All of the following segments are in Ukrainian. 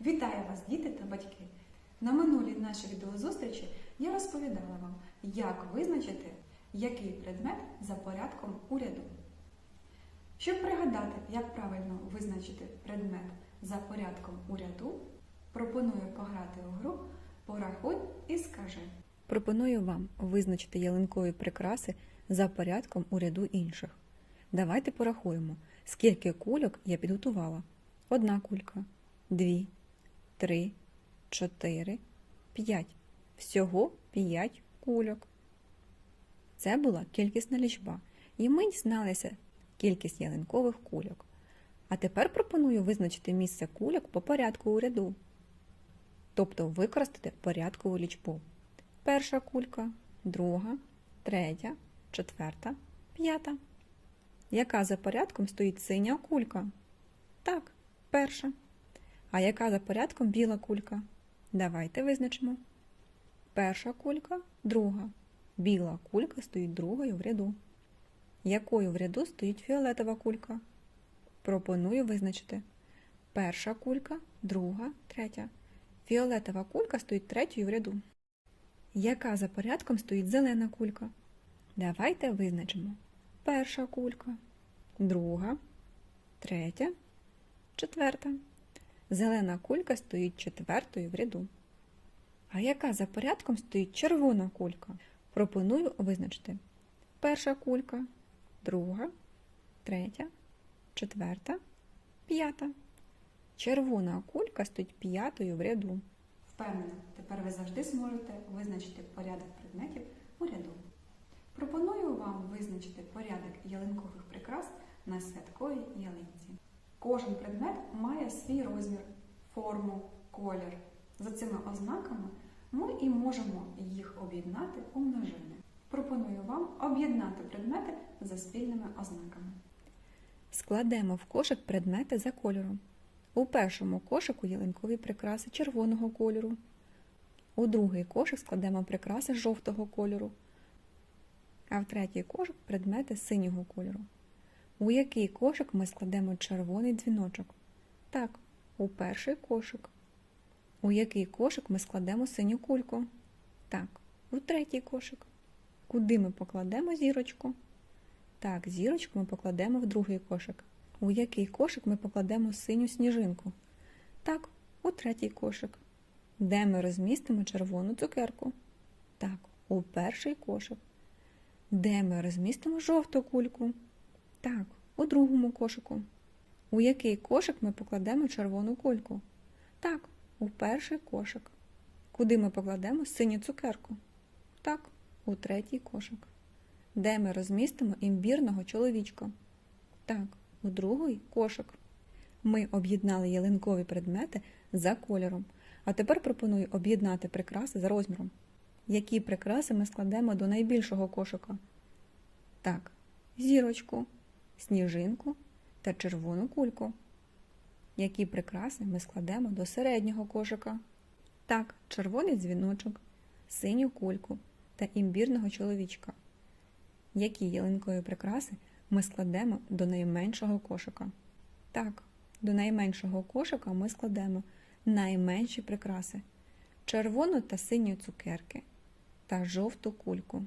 Вітаю вас, діти та батьки! На минулій нашій відеозустрічі я розповідала вам, як визначити, який предмет за порядком у ряду. Щоб пригадати, як правильно визначити предмет за порядком у ряду, пропоную пограти у гру Порахуй і скажи. Пропоную вам визначити ялинкові прикраси за порядком у ряду інших. Давайте порахуємо, скільки кульок я підготувала. Одна кулька, дві, три, чотири, п'ять. Всього п'ять кульок. Це була кількісна лічба, і ми дізналися кількість ялинкових кульок. А тепер пропоную визначити місце кульок по порядку у ряду, тобто використати порядкову лічбу. Перша кулька, друга, третя, четверта, п'ята. Яка за порядком стоїть синя кулька? Так, перша. А яка за порядком біла кулька? Давайте визначимо. Перша кулька, друга. Біла кулька стоїть другою в ряду. Якою в ряду стоїть фіолетова кулька? Пропоную визначити. Перша кулька, друга, третя. Фіолетова кулька стоїть третьою в ряду. Яка за порядком стоїть зелена кулька? Давайте визначимо. Перша кулька, друга, третя, четверта. Зелена кулька стоїть четвертою в ряду. А яка за порядком стоїть червона кулька? Пропоную визначити. Перша кулька, друга, третя, четверта, п'ята. Червона кулька стоїть п'ятою в ряду. Впевнена, тепер ви завжди зможете визначити порядок предметів у ряду. Пропоную вам визначити порядок ялинкових прикрас на святковій ялинці. Кожен предмет має свій розмір, форму, колір. За цими ознаками ми і можемо їх об'єднати у множини. Пропоную вам об'єднати предмети за спільними ознаками. Складемо в кошик предмети за кольором. У першому кошику ялинкові прикраси червоного кольору. У другий кошик складемо прикраси жовтого кольору. А в третій кошик предмети синього кольору. У який кошик ми складемо червоний дзвіночок? Так, у перший кошик. У який кошик ми складемо синю кульку? Так, у третій кошик. Куди ми покладемо зірочку? Так, зірочку ми покладемо в другий кошик. У який кошик ми покладемо синю сніжинку? Так, у третій кошик. Де ми розмістимо червону цукерку? Так, у перший кошик. Де ми розмістимо жовту кульку? Так, у другому кошику. У який кошик ми покладемо червону кульку? Так, у перший кошик. Куди ми покладемо синю цукерку? Так, у третій кошик. Де ми розмістимо імбірного чоловічка? Так, у другий кошик. Ми об'єднали ялинкові предмети за кольором. А тепер пропоную об'єднати прикраси за розміром. Які прикраси ми складемо до найбільшого кошика? Так, зірочку, сніжинку та червону кульку. Які прикраси ми складемо до середнього кошика? Так, червоний дзвіночок, синю кульку та імбірного чоловічка. Які ялинкові прикраси ми складемо до найменшого кошика? Так, до найменшого кошика ми складемо найменші прикраси червону та синю цукерки та жовту кульку.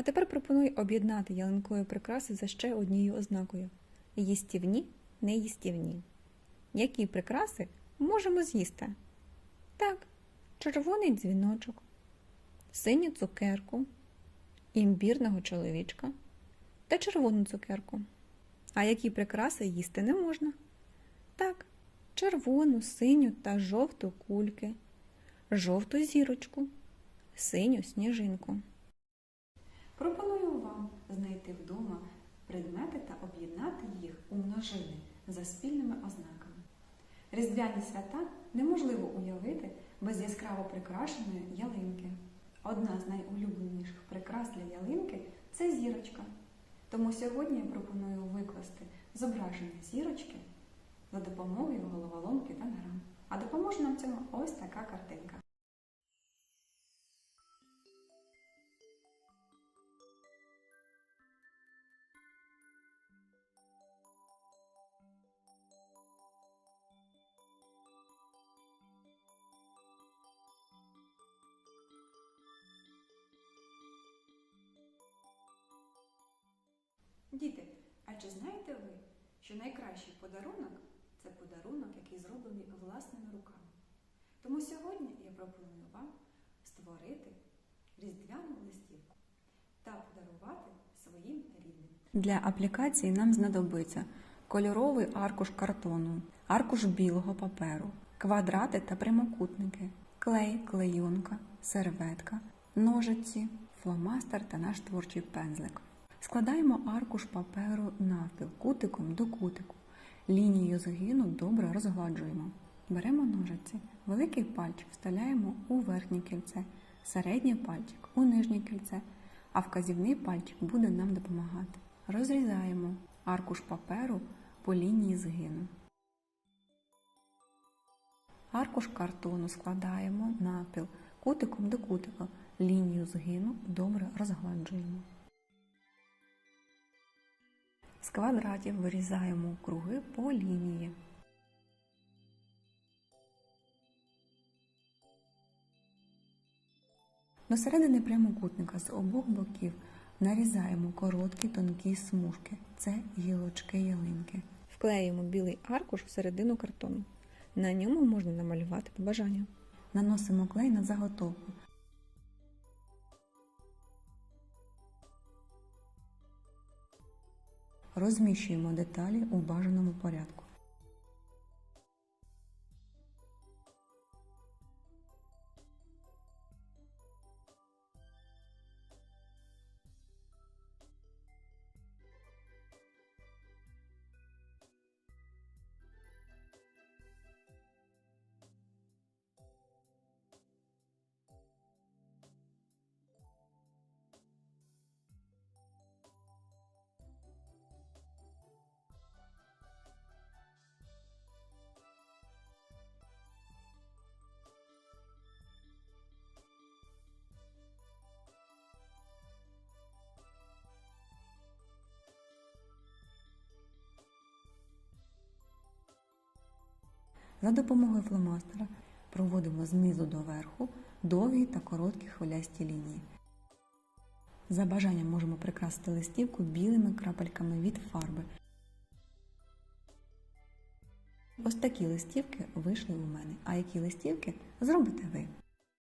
А тепер пропоную об'єднати ялинкові прикраси за ще однією ознакою їстівні, неїстівні. Які прикраси можемо з'їсти? Так, червоний дзвіночок, синю цукерку, імбірного чоловічка та червону цукерку. А які прикраси їсти не можна? Так, червону, синю та жовту кульки, жовту зірочку, синю сніжинку. Пропоную вдома предмети та об'єднати їх у множини за спільними ознаками. Різдвяні свята неможливо уявити без яскраво прикрашеної ялинки. Одна з найулюбленіших прикрас для ялинки це зірочка. Тому сьогодні я пропоную викласти зображення зірочки за допомогою головоломки та грам. А допоможе нам цьому ось така картинка. Діти, а чи знаєте ви, що найкращий подарунок це подарунок, який зроблений власними руками? Тому сьогодні я пропоную вам створити різдвяну листівку та подарувати своїм рідним. Для аплікації нам знадобиться кольоровий аркуш картону, аркуш білого паперу, квадрати та прямокутники, клей, клейонка, серветка, ножиці, фломастер та наш творчий пензлик. Складаємо аркуш паперу навпіл кутиком до кутику. Лінію згину добре розгладжуємо. Беремо ножиці, великий пальчик вставляємо у верхнє кільце, середній пальчик у нижнє кільце, а вказівний пальчик буде нам допомагати. Розрізаємо аркуш паперу по лінії згину. Аркуш картону складаємо напіл кутиком до кутика. Лінію згину добре розгладжуємо. З квадратів вирізаємо круги по лінії. До середини прямокутника з обох боків нарізаємо короткі тонкі смужки. Це гілочки ялинки. Вклеїмо білий аркуш всередину картону. На ньому можна намалювати побажання. Наносимо клей на заготовку. Розміщуємо деталі у бажаному порядку. За допомогою фломастера проводимо знизу до верху довгі та короткі хвилясті лінії. За бажанням можемо прикрасити листівку білими крапельками від фарби. Ось такі листівки вийшли у мене. А які листівки зробите ви?